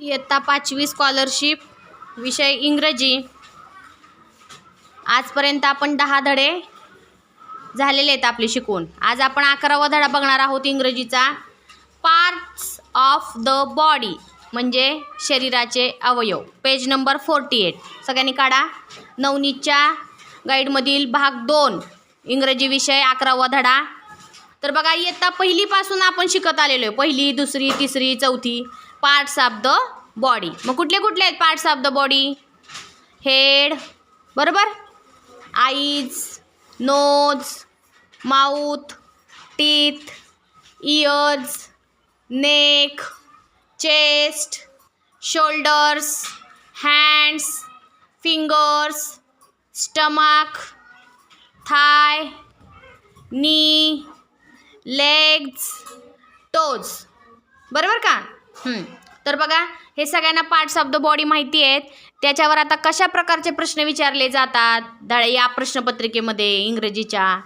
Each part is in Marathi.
इयत्ता पाचवी स्कॉलरशिप विषय इंग्रजी. आजपर्यंत आपण दहा धडे झालेले आहेत आपले शिकून. आज आपण अकरावा धडा बघणार आहोत इंग्रजीचा. पार्ट्स ऑफ द बॉडी म्हणजे शरीराचे अवयव. पेज नंबर फोर्टी एट सगळ्यांनी काढा. नवनीतच्या गाईडमधील भाग दोन. इंग्रजी विषय अकरावा धडा. तर बघा इयत्ता पहिलीपासून आपण शिकत आलेलो आहे. पहिली दुसरी तिसरी चौथी. पार्ट्स ऑफ द बॉडी मग कुठले कुठले आहेत parts of the body head बरोबर? Eyes nose mouth teeth ears neck chest shoulders hands fingers stomach thigh knee legs toes बरोबर का? तर बघा हे सगळ्यांना पार्ट्स ऑफ द बॉडी माहिती आहेत. त्याच्यावर आता कशा प्रकारचे प्रश्न विचारले जातात? द या प्रश्नपत्रिकेमध्ये इंग्रजीच्या.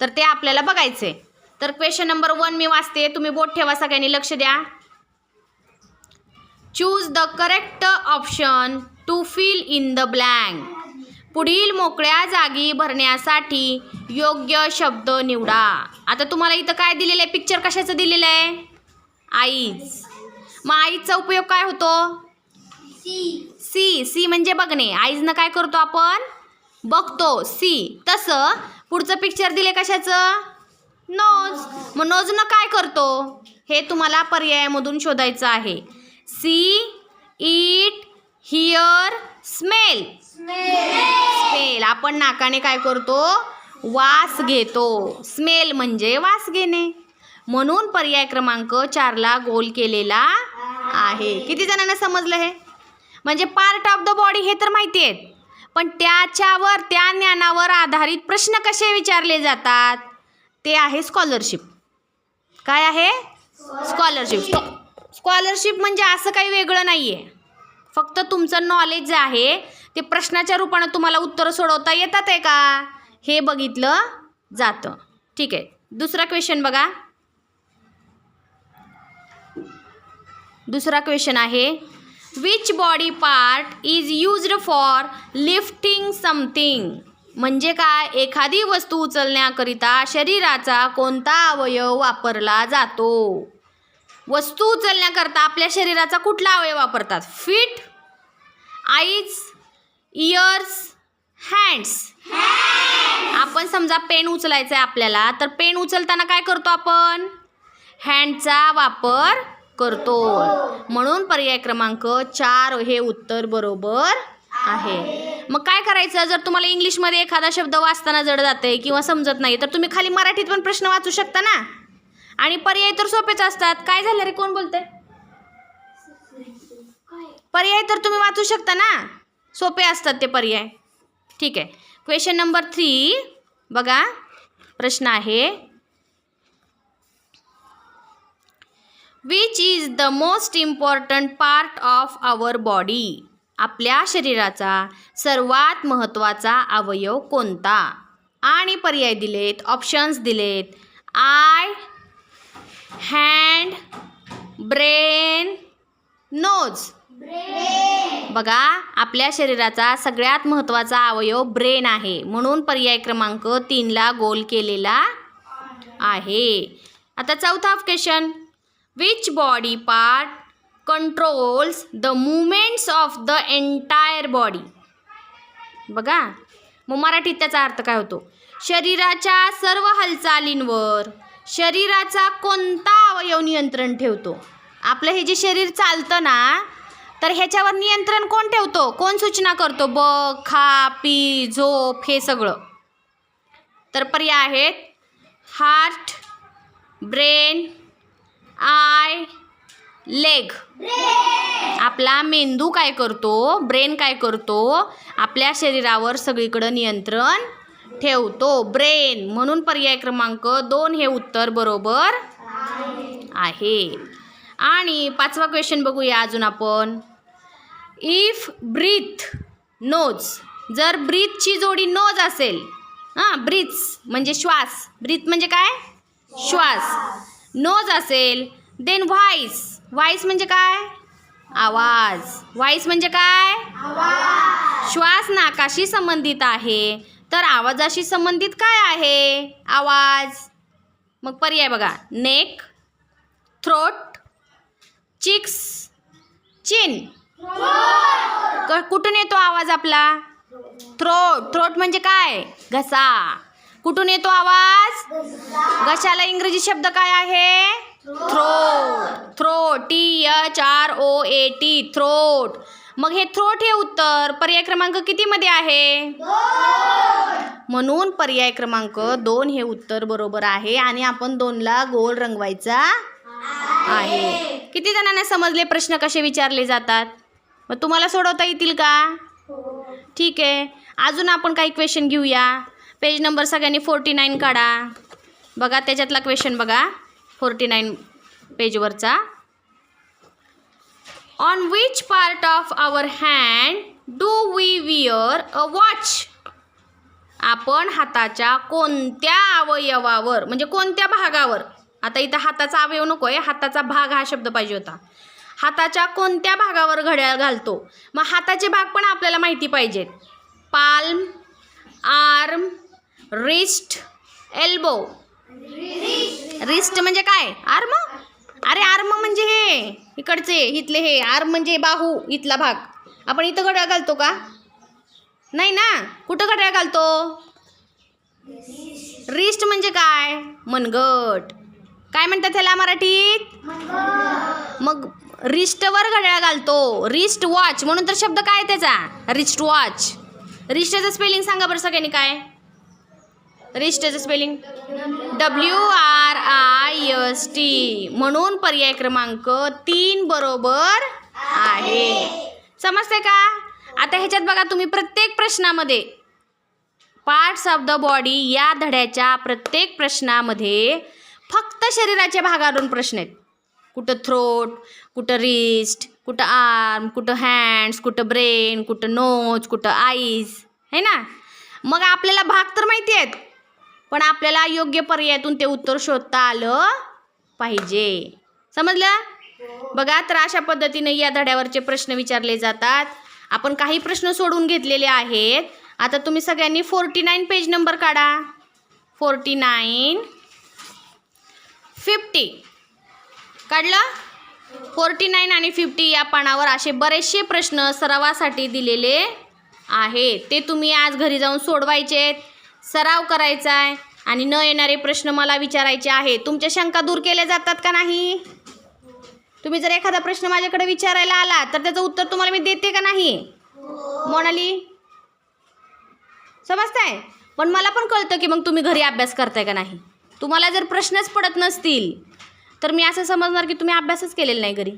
तर ते आपल्याला बघायचे तर क्वेश्चन नंबर वन मी वाचते. तुम्ही बोट ठेवा सगळ्यांनी लक्ष द्या. Choose the correct option to fill in the blank पुढील मोकळ्या जागी भरण्यासाठी योग्य शब्द निवडा. आता तुम्हाला इथं काय दिलेलं आहे? पिक्चर कशाचं दिलेलं आहे? आईज मग आईजचा उपयोग काय होतो? सी. सी. म्हणजे बघणे. आईजनं काय करतो आपण? बघतो. सी. तसं पुढचं पिक्चर दिले कशाचं? नोज. मग नोजनं काय करतो? हे तुम्हाला पर्यायामधून शोधायचं आहे. See eat hear smell. Smell. आपण नाकाने काय करतो? वास घेतो. स्मेल म्हणजे वास घेणे. म्हणून पर्याय क्रमांक चारला गोल केलेला आहे. किती जणांना समजलं हे? म्हणजे पार्ट ऑफ द बॉडी हे तर माहिती आहेत. पण त्याच्यावर त्या ज्ञानावर आधारित प्रश्न कसे विचारले जातात? ते आहे स्कॉलरशिप काय आहे? स्कॉलरशिप स्कॉलरशिप म्हणजे असं काही वेगळं नाही आहे फक्त तुमचं नॉलेज जे आहे. ते प्रश्नाच्या रूपानं तुम्हाला उत्तरं सोडवता येतात आहे का? हे बघितलं जातं. ठीक आहे. दुसरा क्वेश्चन बघा. दुसरा क्वेश्चन आहे which body part is used for lifting something म्हणजे काय? एखादी वस्तू उचलण्याकरिता शरीराचा कोणता अवयव वापरला जातो? वस्तू उचलण्याकरता आपल्या शरीराचा कुठला अवयव वापरतात? फीट आईज इयर्स हँड्स आपण समजा पेन उचलायचं आहे आपल्याला तर पेन उचलताना काय करतो आपण? हँडचा वापर करतो म्हणून पर्याय क्रमांक चार हे उत्तर बरोबर आहे. मग काय करायचं? जर तुम्हाला इंग्लिशमध्ये एखादा शब्द वाचताना जड जाते किंवा समजत नाही तर तुम्ही खाली मराठीत पण प्रश्न वाचू शकता ना? आणि पर्याय तर सोपेच असतात. काय झालं रे? कोण बोलते पर्याय तर तुम्ही वाचू शकता ना? सोपे असतात ते पर्याय. ठीक आहे. क्वेश्चन नंबर थ्री बघा. प्रश्न आहे which is the most important part of our body आपल्या शरीराचा सर्वात महत्त्वाचा अवयव कोणता? आणि पर्याय दिलेत ऑप्शन्स दिलेत. आय हँड ब्रेन नोज बघा आपल्या शरीराचा सगळ्यात महत्त्वाचा अवयव ब्रेन आहे. म्हणून पर्याय क्रमांक तीनला गोल केलेला आहे. आता चौथा question which body part controls the movements of the entire body बघा मग मराठीत त्याचा अर्थ काय होतो? शरीराच्या सर्व हालचालींवर शरीराचा कोणता अवयव नियंत्रण ठेवतो? आपलं हे जे शरीर चालतं ना तर ह्याच्यावर नियंत्रण कोण ठेवतो? कोण सूचना करतो? ब खा पी झोप हे सगळं. तर पर्याय आहेत हार्ट ब्रेन आय. लेग. आपला मेंदू काय करतो? ब्रेन काय करतो? आपल्या शरीरावर सगळीकडं नियंत्रण ठेवतो. ब्रेन. म्हणून पर्याय क्रमांक दोन हे उत्तर बरोबर आहे. आणि पाचवा क्वेश्चन बघूया अजून आपण. इफ ब्रीथ नोज जर ब्रीथची जोडी नोज असेल हां ब्रीथ्स म्हणजे श्वास. ब्रीथ म्हणजे काय? श्वास. नोज असेल देन व्हाईस व्हाईस म्हणजे काय? आवाज. व्हॉइस म्हणजे काय? श्वास नाकाशी संबंधित आहे. तर आवाजाशी संबंधित काय आहे? आवाज. मग पर्याय बघा. नेक थ्रोट चिक्स चिन क- कुठून येतो आवाज आपला? थ्रोट थ्रोट म्हणजे काय? घसा. कुठून येतो आवाज? घशाला इंग्रजी शब्द काय आहे? Throat throat T H R O A T throat मग हे थ्रोट हे उत्तर पर्याय क्रमांक कितीमध्ये आहे? म्हणून पर्याय क्रमांक दोन हे उत्तर बरोबर आहे आणि आपण दोनला गोल रंगवायचा आहे. किती जणांना समजले प्रश्न कसे विचारले जातात? मग तुम्हाला सोडवता येतील का? ठीक आहे. अजून आपण काही क्वेश्चन घेऊया. पेज नंबर सगळ्यांनी फोर्टी नाईन काढा. बघा त्याच्यातला क्वेश्चन बघा forty nine पेजवरचा. On which part of our hand do we wear a watch आपण हाताच्या कोणत्या अवयवावर म्हणजे कोणत्या भागावर? आता इथं हाताचा अवयव नको आहे हाताचा भाग हा शब्द पाहिजे होता. हाताच्या कोणत्या भागावर घड्याळ घालतो? मग हाताचे भाग पण आपल्याला माहिती पाहिजेत. Palm arm wrist elbow. Wrist म्हणजे काय? आर्म? अरे आर्म म्हणजे हे इकडचे इथले हे. आर्म म्हणजे बाहू इथला भाग. आपण इथं घड्याळ घालतो का? नाही ना? कुठं घड्याळ घालतो? रिस्ट म्हणजे काय? मनगट. काय म्हणतात त्याला मराठीत? मग रिस्टवर घड्याळ घालतो. रिस्ट वॉच म्हणून तर शब्द काय आहे त्याचा? Wrist watch. रिस्टचं स्पेलिंग सांगा बरं सगळ्यांनी काय? रिस्टचं spelling W R I S T म्हणून पर्याय क्रमांक तीन बरोबर आहे. समजते का? आता ह्याच्यात बघा तुम्ही प्रत्येक प्रश्नामध्ये पार्ट्स ऑफ द बॉडी या धड्याच्या प्रत्येक प्रश्नामध्ये फक्त शरीराच्या भागावरून प्रश्न आहेत. कुठं थ्रोट कुठं रिस्ट कुठं आर्म कुठं हँड्स कुठं ब्रेन कुठं नोज कुठं आईज है ना? मग आपल्याला भाग तर माहिती आहेत. पण आपल्याला योग्य पर्यायातून ते उत्तर शोधता आलं पाहिजे. समजलं? बघा तर अशा पद्धतीने या धड्यावरचे प्रश्न विचारले जातात. आपण काही प्रश्न सोडून घेतलेले आहेत. आता तुम्ही सगळ्यांनी फोर्टी नाईन पेज नंबर काढा. Forty nine fifty. काढलं? फोर्टी नाईन आणि फिफ्टी या पानावर असे बरेचसे प्रश्न सरावासाठी दिलेले आहेत. ते तुम्ही आज घरी जाऊन सोडवायचे आहेत. सराव करायचा आहे आणि न येणारे प्रश्न मला विचारायचे आहे. तुमच्या शंका दूर केल्या जातात का नाही? तुम्ही जर एखादा प्रश्न माझ्याकडे विचारायला आला तर त्याचं उत्तर तुम्हाला मी देते का नाही? मोनाली समजताय? पण मला पण कळतं की मग तुम्ही घरी अभ्यास करताय का नाही? तुम्हाला जर प्रश्नच पडत नसतील तर मी असं समजणार की तुम्ही अभ्यासच केलेला नाही घरी.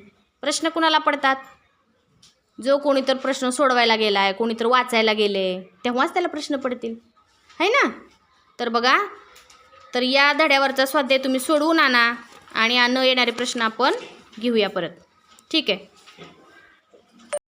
प्रश्न कुणाला पडतात? जो कोणी तर प्रश्न सोडवायला गेला आहे कोणी तर वाचायला गेले तेव्हाच त्याला प्रश्न पडतील. है ना? तर बघा तर या धड्यावरचा स्वाध्याय तुम्ही सोडवून आणा आणि न येणारे प्रश्न आपण घेऊया परत. ठीक आहे?